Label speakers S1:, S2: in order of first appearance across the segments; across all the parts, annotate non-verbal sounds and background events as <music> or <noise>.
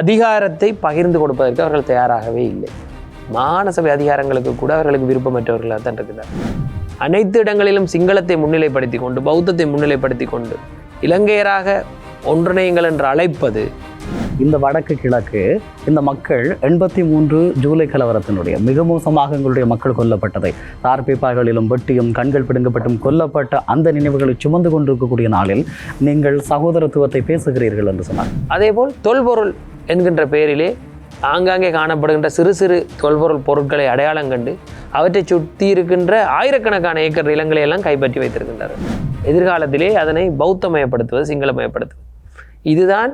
S1: அதிகாரத்தை பகிர்ந்து கொடுப்பதற்கு அவர்கள் தயாராகவே இல்லை. மாநசபை அதிகாரங்களுக்கு கூட அவர்களுக்கு விருப்பமற்றவர்களாக தான் இருக்கிறார். அனைத்து இடங்களிலும் சிங்களத்தை முன்னிலைப்படுத்தி கொண்டு பௌத்தத்தை முன்னிலைப்படுத்தி கொண்டு இலங்கையராக ஒன்றிணையுங்கள் என்று அழைப்பது
S2: இந்த வடக்கு கிழக்கு இந்த மக்கள் எண்பத்தி மூன்று ஜூலை கலவரத்தினுடைய மிக மோசமாக எங்களுடைய மக்கள் கொல்லப்பட்டதை தார்பேப்பாய்களிலும் வெட்டியும் கண்கள் பிடுங்கப்பட்டும் கொல்லப்பட்ட அந்த நினைவுகளை சுமந்து கொண்டிருக்கக்கூடிய நாளில் நீங்கள் சகோதரத்துவத்தை பேசுகிறீர்கள் என்று சொன்னார்.
S1: அதேபோல் தொல்பொருள் என்கின்ற பெயரிலே ஆங்காங்கே காணப்படுகின்ற சிறு சிறு தொல்பொருள் பொருட்களை அடையாளம் கண்டு அவற்றை சுற்றி இருக்கின்ற ஆயிரக்கணக்கான ஏக்கர் நிலங்களை எல்லாம் கைப்பற்றி வைத்திருக்கின்றனர் எதிர்காலத்திலே அதனை பௌத்தமயப்படுத்துவது சிங்களமயப்படுத்துவது. இதுதான்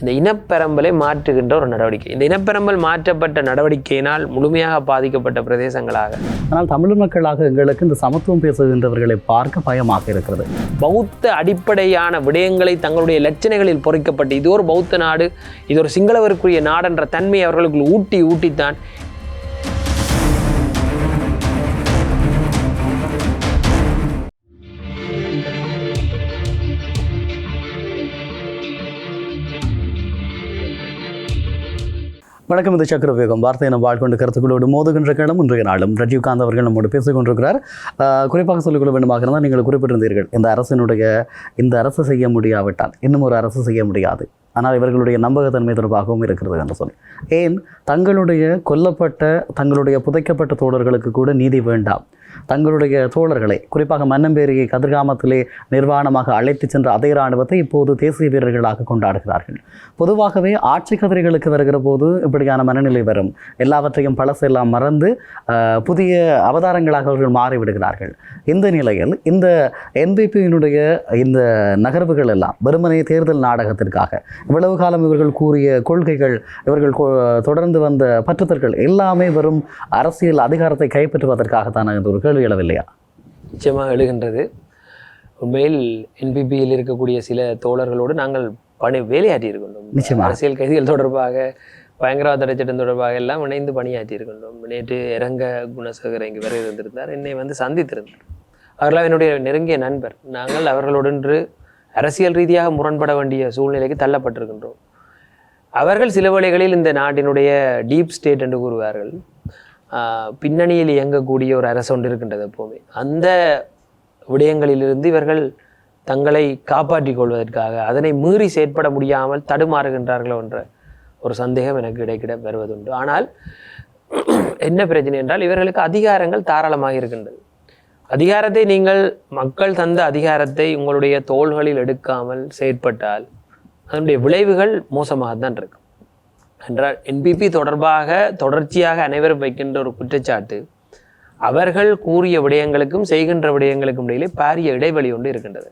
S1: இந்த இனப்பெரம்பலை மாற்றுகின்ற ஒரு நடவடிக்கை. இந்த இனப்பெரம்பல் மாற்றப்பட்ட நடவடிக்கையினால் முழுமையாக பாதிக்கப்பட்ட பிரதேசங்களாக.
S2: ஆனால் தமிழ் மக்களாக எங்களுக்கு இந்த சமத்துவம் பேசுகின்றவர்களை பார்க்க பயமாக இருக்கிறது.
S1: பௌத்த அடிப்படையான விடயங்களை தங்களுடைய லட்சணைகளில் பொறிக்கப்பட்டு இது ஒரு பௌத்த நாடு இது ஒரு சிங்களவருக்குரிய நாடென்ற தன்மையை அவர்களுக்குள் ஊட்டி ஊட்டித்தான்
S2: வணக்கம் இது சக்கரவேகம். வார்த்தை என வாழ்கொண்டு கருத்துக்களோடு மோதுகின்ற களம் இன்றைய நாளும். ரஜீவ்காந்த் அவர்கள் நம்மோடு பேசிக் கொண்டிருக்கிறார் குறிப்பாக சொல்லிக்கொள்ள வேண்டுமாக இருந்தால் நீங்கள் குறிப்பிட்டிருந்தீர்கள் இந்த அரசினுடைய இந்த அரசு செய்ய முடியாவிட்டால் இன்னும் ஒரு அரசு செய்ய முடியாது. ஆனால் இவர்களுடைய நம்பகத்தன்மை தொடர்பாகவும் இருக்கிறது என்று சொல்லி. ஏன்? தங்களுடைய கொல்லப்பட்ட தங்களுடைய புதைக்கப்பட்ட தோழர்களுக்கு கூட நீதி வேண்டாம். தங்களுடைய தோழர்களை குறிப்பாக மன்னம்பேரியை கதிர்காமத்திலே நிர்வாணமாக அழைத்து சென்ற அதே இராணுவத்தை இப்போது தேசிய வீரர்களாக கொண்டாடுகிறார்கள். பொதுவாகவே ஆட்சி கதிரைகளுக்கு வருகிற போது இப்படியான மனநிலை வரும். எல்லாவற்றையும் பழசெல்லாம் மறந்து புதிய அவதாரங்களாக அவர்கள் மாறிவிடுகிறார்கள். இந்த நிலையில் இந்த என்பிபியினுடைய இந்த நகர்வுகள் எல்லாம் வெறுமனே தேர்தல் நாடகத்திற்காக இவ்வளவு காலம் இவர்கள் கூறிய கொள்கைகள் இவர்கள் கொ- தொடர்ந்து வந்த பற்றுதல்கள் எல்லாமே வெறும் அரசியல் அதிகாரத்தை கைப்பற்றுவதற்காகத்தான் என்று ஒரு கேள்வி எழவில்லையா
S1: நிச்சயமாக எழுகின்றது. உண்மையில் என்பிபியில் இருக்கக்கூடிய சில தோழர்களோடு நாங்கள் பணி வேலையாற்றி இருக்கின்றோம்
S2: நிச்சயமா.
S1: அரசியல் கைதிகள் தொடர்பாக பயங்கரவாத தடை சட்டம் தொடர்பாக எல்லாம் இணைந்து பணியாற்றி இருக்கின்றோம் நேற்று இறங்க குணசேகர் இங்கு வரை இருந்திருந்தார் என்னை வந்து சந்தித்திருந்தார். அவர்களாம் என்னுடைய நெருங்கிய நண்பர். நாங்கள் அவர்களோடொன்று அரசியல் ரீதியாக முரண்பட வேண்டிய சூழ்நிலைக்கு தள்ளப்பட்டிருக்கின்றோம். அவர்கள் சில வேளைகளில் இந்த நாட்டினுடைய டீப் ஸ்டேட் என்று கூறுவார்கள். பின்னணியில் இயங்கக்கூடிய ஒரு அரசு ஒன்று இருக்கின்றது எப்போவுமே. அந்த விடயங்களிலிருந்து இவர்கள் தங்களை காப்பாற்றிக் கொள்வதற்காக அதனை மீறி செயற்பட முடியாமல் தடுமாறுகின்றார்களோ என்ற ஒரு சந்தேகம் எனக்கு இடைக்கிட வருவதுண்டு. ஆனால் என்ன பிரச்சனை என்றால் இவர்களுக்கு அதிகாரங்கள் தாராளமாக இருக்கின்றது. அதிகாரத்தை நீங்கள் மக்கள் தந்த அதிகாரத்தை உங்களுடைய தோள்களில் எடுக்காமல் செயற்பட்டால் அதனுடைய விளைவுகள் மோசமாக தான் இருக்கும். என்றால் என்பிபி தொடர்பாக தொடர்ச்சியாக அனைவரும் வைக்கின்ற ஒரு குற்றச்சாட்டு அவர்கள் கூறிய விடயங்களுக்கும் செய்கின்ற விடயங்களுக்கும் இடையிலே பாரிய இடைவெளி ஒன்று இருக்கின்றது.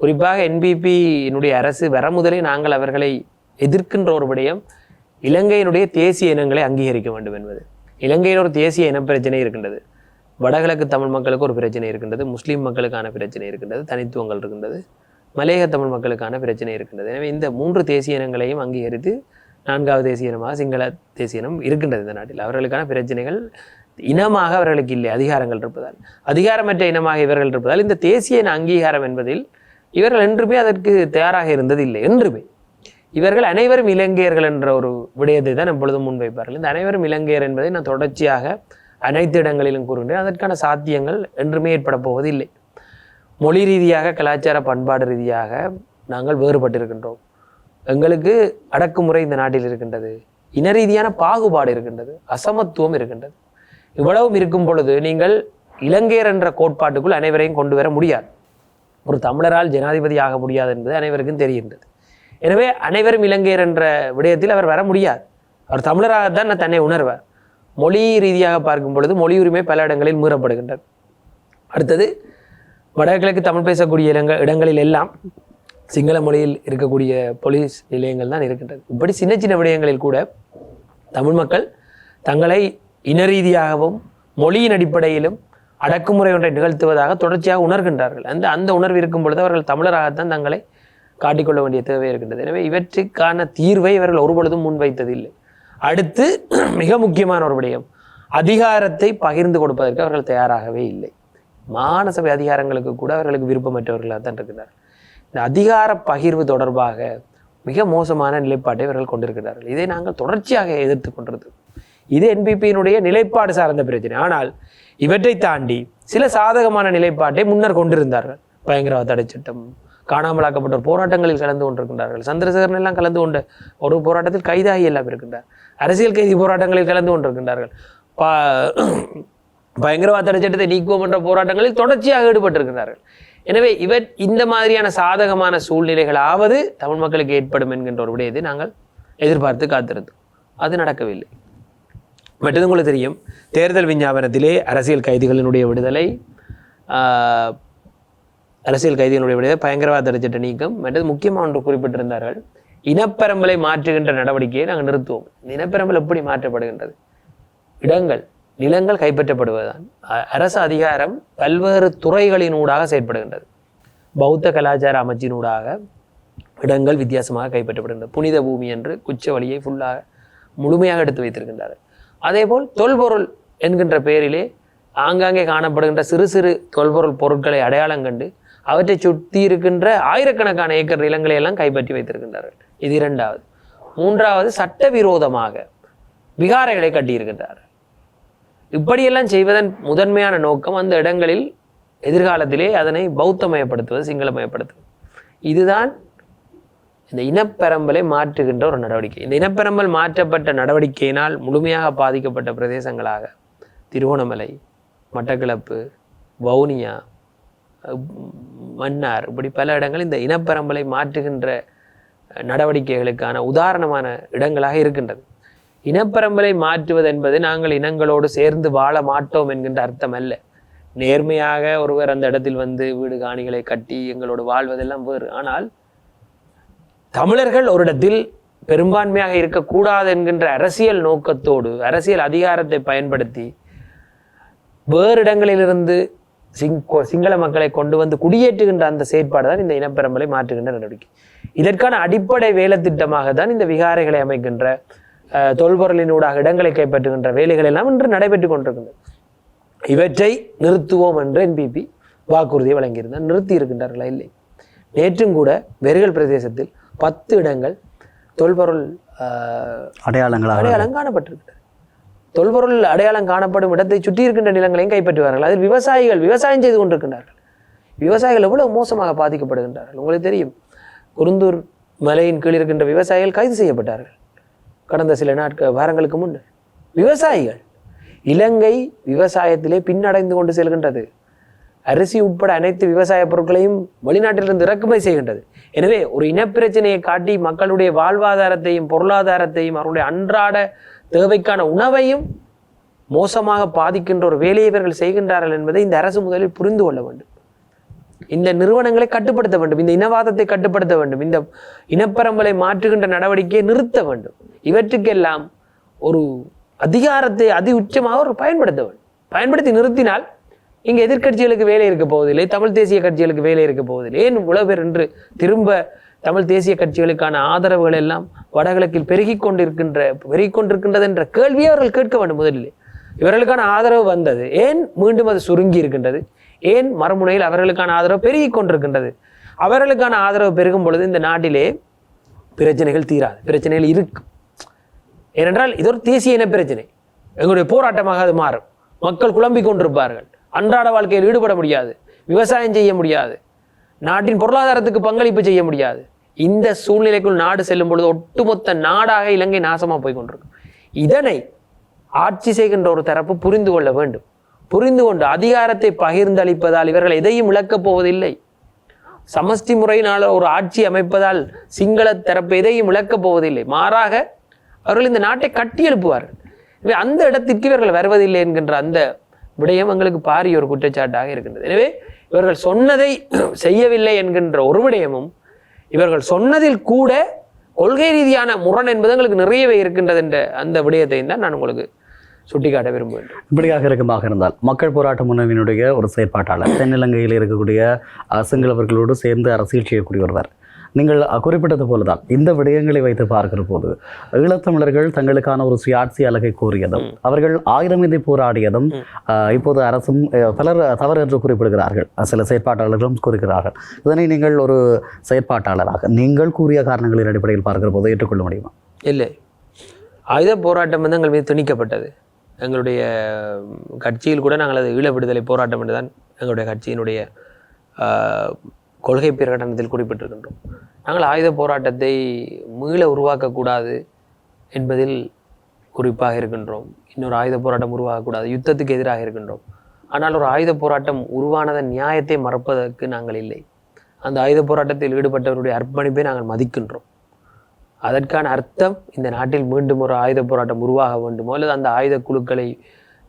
S1: குறிப்பாக என்பிபியினுடைய அரசு வர முதலே நாங்கள் அவர்களை எதிர்க்கின்ற ஒரு விடயம் இலங்கையினுடைய தேசிய இனங்களை அங்கீகரிக்க வேண்டும் என்பது. இலங்கையில் ஒரு தேசிய இன பிரச்சனை இருக்கின்றது. வடகிழக்கு தமிழ் மக்களுக்கு ஒரு பிரச்சனை இருக்கின்றது முஸ்லீம் மக்களுக்கான பிரச்சனை இருக்கின்றது தனித்துவங்கள் இருக்கின்றது மலையக தமிழ் மக்களுக்கான பிரச்சனை இருக்கின்றது. எனவே இந்த மூன்று தேசிய இனங்களையும் அங்கீகரித்து நான்காவது தேசிய இனமாக சிங்கள தேசிய இனம் இருக்கின்றது இந்த நாட்டில். அவர்களுக்கான பிரச்சனைகள் இனமாக அவர்களுக்கு இல்லை அதிகாரங்கள் இருப்பதால். அதிகாரமற்ற இனமாக இவர்கள் இருப்பதால் இந்த தேசிய அங்கீகாரம் என்பதில் இவர்கள் என்றுமே அதற்கு தயாராக இருந்தது இல்லை என்றுமே. இவர்கள் அனைவரும் இலங்கையர்கள் என்ற ஒரு விடயத்தை தான் எப்பொழுதும் முன்வைப்பார்கள் இந்த அனைவரும் இலங்கையர் என்பதை நான் தொடர்ச்சியாக அனைத்து இடங்களிலும் கூறுகின்றேன். அதற்கான சாத்தியங்கள் என்றுமே ஏற்பட போவதில்லை. மொழி ரீதியாக கலாச்சார பண்பாடு ரீதியாக நாங்கள் வேறுபட்டிருக்கின்றோம். எங்களுக்கு அடக்குமுறை இந்த நாட்டில் இருக்கின்றது. இன ரீதியான பாகுபாடு இருக்கின்றது. அசமத்துவம் இருக்கின்றது. இவ்வளவும் இருக்கும் பொழுது நீங்கள் இலங்கையர் என்ற கோட்பாட்டுக்குள் அனைவரையும் கொண்டு வர முடியாது. ஒரு தமிழரால் ஜனாதிபதி ஆக முடியாது என்பது அனைவருக்கும் தெரிகின்றது. எனவே அனைவரும் இலங்கையர் என்ற விடயத்தில் அவர் வர முடியாது. அவர் தமிழராகத்தான் நான் தன்னை உணர்வார் மொழி ரீதியாக பார்க்கும் பொழுது மொழி உரிமை பல இடங்களில் மீறப்படுகின்றது. அடுத்தது வடகிழக்கு தமிழ் பேசக்கூடிய இடங்க இடங்களில் எல்லாம் சிங்கள மொழியில் இருக்கக்கூடிய போலீஸ் நிலையங்கள் தான் இருக்கின்றது. இப்படி சின்ன சின்ன விடயங்களில் கூட தமிழ் மக்கள் தங்களை இன ரீதியாகவும் மொழியின் அடிப்படையிலும் அடக்குமுறை ஒன்றை நிகழ்த்துவதாக தொடர்ச்சியாக உணர்கின்றார்கள். அந்த அந்த உணர்வு இருக்கும் பொழுது அவர்கள் தமிழராகத்தான் தங்களை காட்டிக்கொள்ள வேண்டிய தேவை இருக்கின்றது. எனவே இவற்றுக்கான தீர்வை இவர்கள் ஒருபொழுதும் முன்வைத்ததில்லை. அடுத்து <clears throat> மிக முக்கியமான ஒரு விடயம் அதிகாரத்தை பகிர்ந்து கொடுப்பதற்கு அவர்கள் தயாராகவே இல்லை. மாநசபை அதிகாரங்களுக்கு கூட அவர்களுக்கு விருப்பமற்றவர்களாக தான் இருக்கிறார் இந்த அதிகார பகிர்வு தொடர்பாக மிக மோசமான நிலைப்பாட்டை இவர்கள் கொண்டிருக்கிறார்கள். இதை நாங்கள் தொடர்ச்சியாக எதிர்த்து கொண்டிருந்தோம். இது என்பிபியினுடைய நிலைப்பாடு சார்ந்த பிரச்சனை. ஆனால் இவற்றை தாண்டி சில சாதகமான நிலைப்பாட்டை முன்னர் கொண்டிருந்தார்கள். பயங்கரவாத தடை சட்டம் காணாமலாக்கப்பட்ட போராட்டங்களில் கலந்து கொண்டிருக்கின்றார்கள். சந்திரசேகரன் எல்லாம் கலந்து கொண்ட ஒரு போராட்டத்தில் கைதாகி எல்லாம் இருக்கின்றார். அரசியல் கைதி போராட்டங்களில் கலந்து கொண்டிருக்கின்றார்கள். பா <clears throat> பயங்கரவாத தடை சட்டத்தை நீக்குவோம் என்ற போராட்டங்களில் தொடர்ச்சியாக ஈடுபட்டிருக்கிறார்கள் எனவே இவர் இந்த மாதிரியான சாதகமான சூழ்நிலைகளாவது தமிழ் மக்களுக்கு ஏற்படும் என்கின்ற ஒரு விடயத்தை நாங்கள் எதிர்பார்த்து காத்திருந்தோம். அது நடக்கவில்லை. மற்றது உங்களுக்கு தெரியும். தேர்தல் விஞ்ஞாபனத்திலே அரசியல் கைதிகளினுடைய விடுதலை அரசியல் கைதிகளுடைய விடுதலை பயங்கரவாத தடை நீக்கம் மற்றது முக்கியமாக ஒன்று குறிப்பிட்டிருந்தார்கள். இனப்பெரம்பலை மாற்றுகின்ற நடவடிக்கையை நாங்கள் நிறுத்துவோம். இந்த இனப்பெரம்பல் எப்படி மாற்றப்படுகின்றது? இடங்கள். நிலங்கள் கைப்பற்றப்படுவதுதான். அ- அரசு அதிகாரம் பல்வேறு துறைகளினூடாக செயற்படுகின்றது. பௌத்த கலாச்சார அமைச்சினூடாக இடங்கள் வித்தியாசமாக கைப்பற்றப்படுகின்றது. புனித பூமி என்று குச்ச வழியை ஃபுல்லாக முழுமையாக எடுத்து வைத்திருக்கின்றார்கள். அதேபோல் தொல்பொருள் என்கின்ற பெயரிலே ஆங்காங்கே காணப்படுகின்ற சிறு சிறு தொல்பொருள் பொருட்களை அடையாளம் கண்டு அவற்றை சுற்றி இருக்கின்ற ஆயிரக்கணக்கான ஏக்கர் நிலங்களை எல்லாம் கைப்பற்றி வைத்திருக்கின்றார்கள். இது இரண்டாவது. மூன்றாவது சட்டவிரோதமாக விகாரைகளை கட்டியிருக்கின்றார்கள். இப்படியெல்லாம் செய்வதன் முதன்மையான நோக்கம் அந்த இடங்களில் எதிர்காலத்திலே அதனை பௌத்தமயப்படுத்துவது சிங்களமயப்படுத்துவது. இதுதான் இந்த இனப்பெரம்பலை மாற்றுகின்ற ஒரு நடவடிக்கை. இந்த இனப்பெரம்பல் மாற்றப்பட்ட நடவடிக்கையினால் முழுமையாக பாதிக்கப்பட்ட பிரதேசங்களாக திருவோணமலை மட்டக்களப்பு வவுனியா மன்னார் இப்படி பல இடங்கள் இந்த இனப்பெரம்பலை மாற்றுகின்ற நடவடிக்கைகளுக்கான உதாரணமான இடங்களாக இருக்கின்றது. இனப்பெரம்பலை மாற்றுவது என்பது நாங்கள் இனங்களோடு சேர்ந்து வாழ மாட்டோம் என்கின்ற அர்த்தம் அல்ல நேர்மையாக ஒருவர் அந்த இடத்தில் வந்து வீடு காணிகளை கட்டி எங்களோடு வாழ்வதெல்லாம் வேறு. ஆனால் தமிழர்கள் ஒரு இடத்தில் பெரும்பான்மையாக இருக்கக்கூடாது என்கின்ற அரசியல் நோக்கத்தோடு அரசியல் அதிகாரத்தை பயன்படுத்தி வேறு இடங்களிலிருந்து சிங் கொ- சிங்கள மக்களை கொண்டு வந்து குடியேற்றுகின்ற அந்த செயற்பாடு தான் இந்த இனப்பெரம்பலை மாற்றுகின்ற நடவடிக்கை. இதற்கான அடிப்படை வேலை திட்டமாக தான் இந்த விகாரைகளை அமைக்கின்ற தொல்பொருளினூடாக இடங்களை கைப்பற்றுகின்ற வேலைகள் எல்லாம் இன்று நடைபெற்று கொண்டிருக்கின்றன. இவற்றை நிறுத்துவோம் என்று என்பிபி வாக்குறுதியை வழங்கியிருந்தார். நிறுத்தி இருக்கின்றார்களா? இல்லை. நேற்றும் கூட வெறுகல் பிரதேசத்தில் பத்து இடங்கள் தொல்பொருள் ஆஹ்,
S2: அடையாளங்களாக
S1: அடையாளம் காணப்பட்டிருக்கிறது தொல்பொருள் அடையாளம் காணப்படும் இடத்தை சுற்றி இருக்கின்ற நிலங்களையும் கைப்பற்றுவார்கள். அதில் விவசாயிகள் விவசாயம் செய்து கொண்டிருக்கின்றார்கள். விவசாயிகள் எவ்வளவு மோசமாக பாதிக்கப்படுகின்றார்கள்? உங்களுக்கு தெரியும். குருந்தூர் மலையின் கீழ் இருக்கின்ற விவசாயிகள் கைது செய்யப்பட்டார்கள். கடந்த சில நாட்கள் வாரங்களுக்கு முன்னர் விவசாயிகள். இலங்கை விவசாயத்திலே பின்னடைந்து கொண்டு செல்கின்றது. அரிசி உட்பட அனைத்து விவசாய பொருட்களையும் வெளிநாட்டிலிருந்து இறக்குமதி செய்கின்றது. எனவே ஒரு இனப்பிரச்சனையை காட்டி மக்களுடைய வாழ்வாதாரத்தையும் பொருளாதாரத்தையும் அவருடைய அன்றாட தேவைக்கான உணவையும் மோசமாக பாதிக்கின்ற ஒரு வேலையை இவர்கள் செய்கின்றார்கள் என்பதை இந்த அரசு முதலில் புரிந்து கொள்ள வேண்டும். இந்த நிறுவனங்களை கட்டுப்படுத்த வேண்டும். இந்த இனவாதத்தை கட்டுப்படுத்த வேண்டும். இந்த இனப்பரம்பலை மாற்றுகின்ற நடவடிக்கையை நிறுத்த வேண்டும். இவற்றுக்கெல்லாம் ஒரு அதிகாரத்தை அதி உச்சமாக ஒரு பயன்படுத்தவன். பயன்படுத்தி நிறுத்தினால் இங்கே எதிர்க்கட்சிகளுக்கு வேலை இருக்க போவதில்லை தமிழ் தேசிய கட்சிகளுக்கு வேலை இருக்க போவதில்லை. ஏன் இவ்வளவு பேர் என்று திரும்ப தமிழ் தேசிய கட்சிகளுக்கான ஆதரவுகள் எல்லாம் வடகிழக்கில் பெருகி கொண்டிருக்கின்ற பெருகி கொண்டிருக்கின்றது என்ற கேள்வியை அவர்கள் கேட்க வேண்டும் முதலில். இவர்களுக்கான ஆதரவு வந்தது. ஏன் மீண்டும் அது சுருங்கி இருக்கின்றது? ஏன் மறுமுனையில் அவர்களுக்கான ஆதரவு பெருகி கொண்டிருக்கின்றது? அவர்களுக்கான ஆதரவு பெருகும் பொழுது இந்த நாட்டிலே பிரச்சனைகள் தீராது. பிரச்சனைகள் இருக்கும் ஏனென்றால் இது ஒரு தேசிய இன பிரச்சனை. எங்களுடைய போராட்டமாக அது மாறும். மக்கள் குழம்பிக் கொண்டிருப்பார்கள். அன்றாட வாழ்க்கையில் ஈடுபட முடியாது. விவசாயம் செய்ய முடியாது. நாட்டின் பொருளாதாரத்துக்கு பங்களிப்பு செய்ய முடியாது. இந்த சூழ்நிலைக்குள் நாடு செல்லும் பொழுது ஒட்டுமொத்த நாடாக இலங்கை நாசமா போய் கொண்டிருக்கும். இதனை ஆட்சி செய்கின்ற ஒரு தரப்பு புரிந்து கொள்ள வேண்டும். புரிந்து கொண்டு அதிகாரத்தை பகிர்ந்தளிப்பதால் இவர்கள் எதையும் இழக்கப் போவதில்லை. சமஷ்டி முறையினால் ஒரு ஆட்சி அமைப்பதால் சிங்கள தரப்பு எதையும் இழக்கப் போவதில்லை. மாறாக அவர்கள் இந்த நாட்டை கட்டி எழுப்புவார்கள். எனவே அந்த இடத்திற்கு இவர்கள் வருவதில்லை என்கின்ற அந்த விடயம் எங்களுக்கு பாரிய ஒரு குற்றச்சாட்டாக இருக்கின்றது. எனவே இவர்கள் சொன்னதை <clears throat> செய்யவில்லை என்கின்ற ஒரு விடயமும் இவர்கள் சொன்னதில் கூட கொள்கை ரீதியான முரண் என்பது எங்களுக்கு நிறையவே இருக்கின்றது என்ற அந்த விடயத்தையும் தான் நான் உங்களுக்கு சுட்டிக்காட்ட விரும்புகிறேன்
S2: இப்படியாக இருக்குமாக இருந்தால் மக்கள் போராட்ட முன்னணியினுடைய ஒரு செயற்பாட்டாளர் தென்னிலங்கையில் இருக்கக்கூடிய சிங்களவர்களோடு சேர்ந்து அரசியல் செய்யக்கூடிய ஒருவர் நீங்கள் குறிப்பிட்டது போலதான் இந்த விடயங்களை வைத்து பார்க்கிற போது ஈழத்தமிழர்கள் தங்களுக்கான ஒரு சுயாட்சி அலகை கோரியதும் அவர்கள் ஆயுதமின்றி போராடியதும் அஹ், இப்போது அரசும் பலர் தவறு என்று குறிப்பிடுகிறார்கள். சில செயற்பாட்டாளர்களும் கூறுகிறார்கள். இதனை நீங்கள் ஒரு செயற்பாட்டாளராக நீங்கள் கூறிய காரணங்களின் அடிப்படையில் பார்க்கிற போது ஏற்றுக்கொள்ள முடியுமா?
S1: இல்லை. ஆயுத போராட்டம் வந்து எங்கள் மீது திணிக்கப்பட்டது. எங்களுடைய கட்சியில் கூட நாங்கள் அது ஈழ விடுதலை போராட்டம் என்று தான் எங்களுடைய கட்சியினுடைய கொள்கை பிரகடனத்தில் குறிப்பிட்டிருக்கின்றோம். நாங்கள் ஆயுத போராட்டத்தை மீள உருவாக்கக்கூடாது என்பதில் குறிப்பாக இருக்கின்றோம். இன்னொரு ஆயுத போராட்டம் உருவாகக்கூடாது யுத்தத்துக்கு எதிராக இருக்கின்றோம். ஆனால் ஒரு ஆயுத போராட்டம் உருவானதன் நியாயத்தை மறப்பதற்கு நாங்கள் இல்லை. அந்த ஆயுத போராட்டத்தில் ஈடுபட்டவருடைய அர்ப்பணிப்பை நாங்கள் மதிக்கின்றோம். அதற்கான அர்த்தம் இந்த நாட்டில் மீண்டும் ஒரு ஆயுத போராட்டம் உருவாக வேண்டுமோ அல்லது அந்த ஆயுத குழுக்களை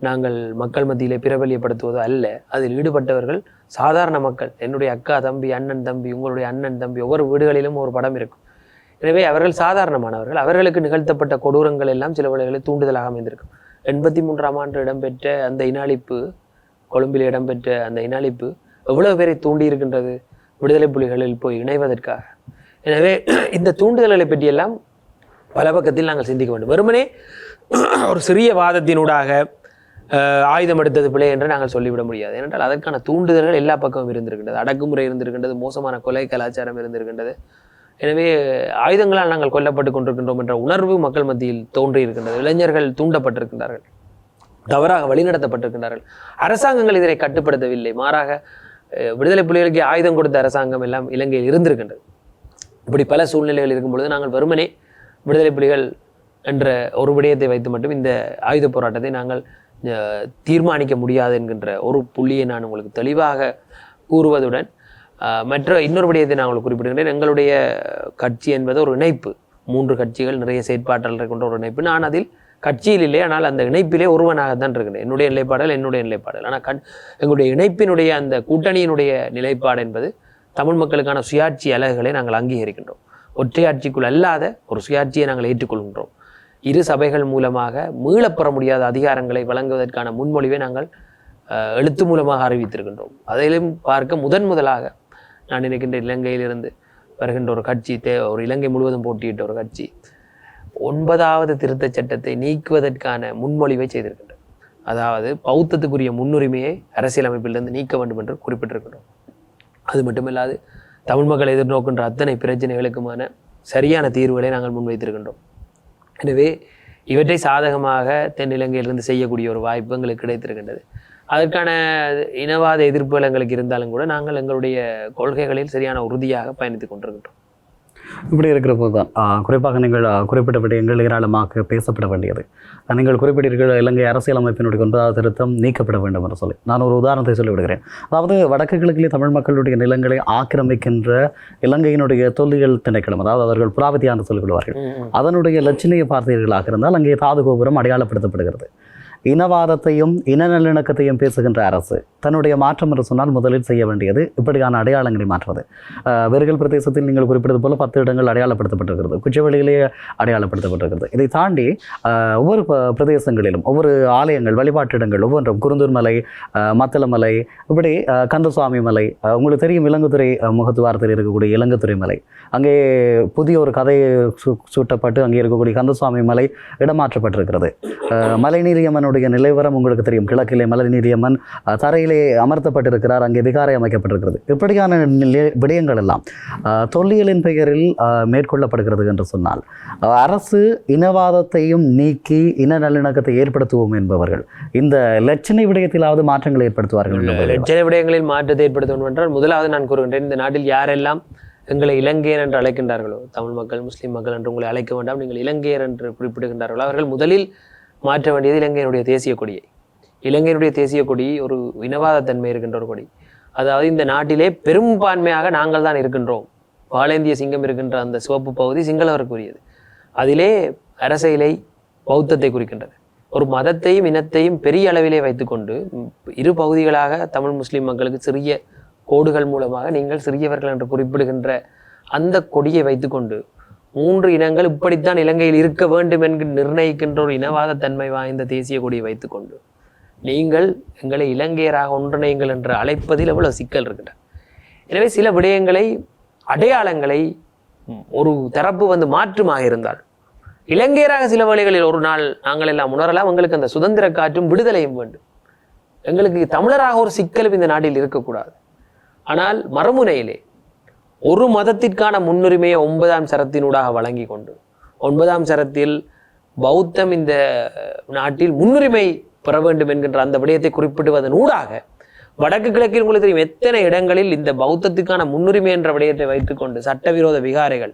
S1: நாங்கள் மக்கள் மத்தியிலே பிரபலியப்படுத்துவதோ அல்ல. அதில் ஈடுபட்டவர்கள் சாதாரண மக்கள். என்னுடைய அக்கா தம்பி அண்ணன் தம்பி உங்களுடைய அண்ணன் தம்பி ஒவ்வொரு வீடுகளிலும் ஒரு படம் இருக்கும். எனவே அவர்கள் சாதாரணமானவர்கள். அவர்களுக்கு நிகழ்த்தப்பட்ட கொடூரங்கள் எல்லாம் சில வேளைகளில் தூண்டுதலாக அமைந்திருக்கும். எண்பத்தி மூன்றாம் ஆண்டு இடம்பெற்ற அந்த இனாளிப்பு கொழும்பில் இடம்பெற்ற அந்த இனாளிப்பு எவ்வளவு பேரை தூண்டி இருக்கின்றது? விடுதலை புலிகளில் போய் இணைவதற்காக. எனவே இந்த தூண்டுதல்களை பற்றியெல்லாம் பல பக்கத்தில் நாங்கள் சிந்திக்க வேண்டும். வெறுமனே ஒரு சிறிய வாதத்தினூடாக ஆயுதம் எடுத்தது பிள்ளை என்று நாங்கள் சொல்லிவிட முடியாது. ஏனென்றால் அதற்கான தூண்டுதல்கள் எல்லா பக்கமும் இருந்திருக்கின்றது. அடக்குமுறை இருந்திருக்கின்றது மோசமான கொலை கலாச்சாரம் இருந்திருக்கின்றது. எனவே ஆயுதங்களால் நாங்கள் கொல்லப்பட்டு கொண்டிருக்கின்றோம் என்ற உணர்வு மக்கள் மத்தியில் தோன்றி இருக்கின்றது இளைஞர்கள் தூண்டப்பட்டிருக்கின்றார்கள். தவறாக வழிநடத்தப்பட்டிருக்கின்றார்கள். அரசாங்கங்கள் இதனை கட்டுப்படுத்தவில்லை. மாறாக விடுதலை புலிகளுக்கு ஆயுதம் கொடுத்த அரசாங்கம் எல்லாம் இலங்கையில் இருந்திருக்கின்றது. இப்படி பல சூழ்நிலைகள் இருக்கும் பொழுது நாங்கள் வெறுமனே விடுதலை புலிகள் என்ற ஒரு விடயத்தை வைத்து மட்டும் இந்த ஆயுத போராட்டத்தை நாங்கள் தீர்மானிக்க முடியாது என்கின்ற ஒரு புள்ளியை நான் உங்களுக்கு தெளிவாக கூறுவதுடன் மற்ற இன்னொரு விடயத்தை நான் உங்களுக்கு குறிப்பிடுகின்றேன். எங்களுடைய கட்சி என்பது ஒரு இணைப்பு. மூன்று கட்சிகள் நிறைய செயற்பாட்டாளர்கள் கொண்ட ஒரு இணைப்பு. நான் அதில் கட்சியில் இல்லை ஆனால் அந்த இணைப்பிலே ஒருவனாக தான் இருக்கிறேன். என்னுடைய நிலைப்பாடல் என்னுடைய நிலைப்பாடல் ஆனால் கண் எங்களுடைய இணைப்பினுடைய அந்த கூட்டணியினுடைய நிலைப்பாடு என்பது தமிழ் மக்களுக்கான சுயாட்சி அலகுகளை நாங்கள் அங்கீகரிக்கின்றோம். ஒற்றையாட்சிக்குள் அல்லாத ஒரு சுயாட்சியை நாங்கள் ஏற்றுக்கொள்கின்றோம். இரு சபைகள் மூலமாக மீளப்பெற முடியாத அதிகாரங்களை வழங்குவதற்கான முன்மொழிவை நாங்கள் எழுத்து மூலமாக அறிவித்திருக்கின்றோம். அதிலும் பார்க்க முதன் முதலாக நான் நினைக்கின்ற இலங்கையிலிருந்து வருகின்ற ஒரு கட்சி தே ஒரு இலங்கை முழுவதும் போட்டியிட்ட ஒரு கட்சி ஒன்பதாவது திருத்தச் சட்டத்தை நீக்குவதற்கான முன்மொழிவை செய்திருக்கின்றது அதாவது பௌத்தத்துக்குரிய முன்னுரிமையை அரசியலமைப்பிலிருந்து நீக்க வேண்டும் என்று குறிப்பிட்டிருக்கின்றோம். அது மட்டுமில்லாது தமிழ் மக்கள் எதிர்நோக்கின்ற அத்தனை பிரச்சனைகளுக்குமான சரியான தீர்வுகளை நாங்கள் முன்வைத்திருக்கின்றோம். எனவே இவற்றை சாதகமாக தென்னிலங்கையிலிருந்து செய்யக்கூடிய ஒரு வாய்ப்பு எங்களுக்கு கிடைத்திருக்கின்றது. அதற்கான இனவாத எதிர்ப்புகள் எங்களுக்கு இருந்தாலும் கூட நாங்கள் எங்களுடைய கொள்கைகளில் சரியான உறுதியாக பயணித்து கொண்டிருக்கின்றோம்.
S2: இப்படி இருக்கிற போது குறிப்பாக நீங்கள் ஆஹ், குறிப்பிட்ட விடயங்கள் ஏராளமாக பேசப்பட வேண்டியது. நீங்கள் குறிப்பிட்டீர்கள் இலங்கை அரசியலமைப்பினுடைய ஒன்பதாவது திருத்தம் நீக்கப்பட வேண்டும் என்று சொல்லி. நான் ஒரு உதாரணத்தை சொல்லிவிடுகிறேன். அதாவது வடக்கு கிழக்கிலே தமிழ் மக்களுடைய நிலங்களை ஆக்கிரமிக்கின்ற இலங்கையினுடைய தொல்லியல் திணைக்களம் அதாவது அவர்கள் புறாவதி என்று சொல்லிவிடுவார்கள் அதனுடைய லட்சணையை பார்த்தீர்களாக இருந்தால் அங்கே தாது கோபுரம் அடையாளப்படுத்தப்படுகிறது. இனவாதத்தையும் இன நல்லிணக்கத்தையும் பேசுகின்ற அரசு. தன்னுடைய மாற்றம் என்று சொன்னால் முதலில் செய்ய வேண்டியது இப்படியான அடையாளங்களை மாற்றுவது. வெறுகல் பிரதேசத்தில் நீங்கள் குறிப்பிட்டது போல பத்து இடங்கள் அடையாளப்படுத்தப்பட்டிருக்கிறது. குச்சவெளியிலேயே அடையாளப்படுத்தப்பட்டிருக்கிறது. இதை தாண்டி ஒவ்வொரு ப- பிரதேசங்களிலும் ஒவ்வொரு ஆலயங்கள் வழிபாட்டு இடங்கள் ஒவ்வொன்றும் குருந்தூர் மலை மத்தளமலை இப்படி கந்தசுவாமி மலை உங்களுக்கு தெரியும் இலங்குத்துறை முகத்துவாரத்தில் இருக்கக்கூடிய இலங்குத்துறை மலை. அங்கே புதிய ஒரு கதை சூட்டப்பட்டு அங்கே இருக்கக்கூடிய கந்தசுவாமி மலை இடமாற்றப்பட்டிருக்கிறது. ஆஹ் மலைநீரியம்மனுடைய நிலைவரம் உங்களுக்கு தெரியும். கிழக்கிலே மலைநீரியம்மன் ஆஹ் தரையிலே அமர்த்தப்பட்டிருக்கிறார். அங்கே விகாரை அமைக்கப்பட்டிருக்கிறது. இப்படியான விடயங்கள் எல்லாம் தொல்லியலின் பெயரில் மேற்கொள்ளப்படுகிறது என்று சொன்னால் அரசு இனவாதத்தையும் நீக்கி இன நல்லிணக்கத்தை ஏற்படுத்துவோம் என்பவர்கள் இந்த லட்சணை விடயத்திலாவது மாற்றங்களை ஏற்படுத்துவார்கள்.
S1: லட்சண விடயங்களில் மாற்றத்தை ஏற்படுத்த வேண்டும் என்றால் முதலாவது நான் கூறுகின்றேன் இந்த நாட்டில் யாரெல்லாம் எங்களை இலங்கையர் என்று அழைக்கின்றார்களோ தமிழ் மக்கள் முஸ்லீம் மக்கள் என்று உங்களை அழைக்க வேண்டாம் நீங்கள் இலங்கையர் என்று குறிப்பிடுகின்றார்களோ அவர்கள் முதலில் மாற்ற வேண்டியது இலங்கையினுடைய தேசிய கொடியை. இலங்கையினுடைய தேசிய கொடி ஒரு இனவாத தன்மை இருக்கின்ற ஒரு கொடி. அதாவது இந்த நாட்டிலே பெரும்பான்மையாக நாங்கள் தான் இருக்கின்றோம். வாழேந்திய சிங்கம் இருக்கின்ற அந்த சிவப்பு பகுதி சிங்களவருக்குரியது. அதிலே அரசியலை பௌத்தத்தை குறிக்கின்றது. ஒரு மதத்தையும் இனத்தையும் பெரிய அளவிலே வைத்துக்கொண்டு இரு பகுதிகளாக தமிழ் முஸ்லிம் மக்களுக்கு சிறிய கோடுகள் மூலமாக நீங்கள் சிறியவர்கள் என்று குறிப்பிடுகின்ற அந்த கொடியை வைத்துக்கொண்டு மூன்று இனங்கள் இப்படித்தான் இலங்கையில் இருக்க வேண்டும் என்று நிர்ணயிக்கின்ற ஒரு இனவாத தன்மை வாய்ந்த தேசிய கொடியை வைத்துக்கொண்டு நீங்கள் எங்களை இலங்கையராக ஒன்றிணையுங்கள் என்று அழைப்பதில் எவ்வளவு சிக்கல் இருக்கின்றன எனவே சில விடயங்களை அடையாளங்களை ஒரு தரப்பு வந்து மாற்றுமாக இருந்தால் இலங்கையராக சில வேளைகளில் ஒரு நாள் நாங்கள் எல்லாம் உணரலாம் எங்களுக்கு அந்த சுதந்திர காற்றும் விடுதலையும் வேண்டும். எங்களுக்கு தமிழராக ஒரு சிக்கலும் இந்த நாட்டில் இருக்கக்கூடாது. ஆனால் மறுமுனையிலே ஒரு மதத்திற்கான முன்னுரிமையை ஒன்பதாம் சரத்தினூடாக வழங்கி கொண்டு ஒன்பதாம் சரத்தில் பௌத்தம் இந்த நாட்டில் முன்னுரிமை பெற வேண்டும் என்கின்ற அந்த விடயத்தை குறிப்பிடுவதன் ஊடாக வடக்கு கிழக்கில் உங்களுக்கு தெரியும் எத்தனை இடங்களில் இந்த பௌத்தத்துக்கான முன்னுரிமை என்ற விடயத்தை வைத்துக்கொண்டு சட்டவிரோத விகாரைகள்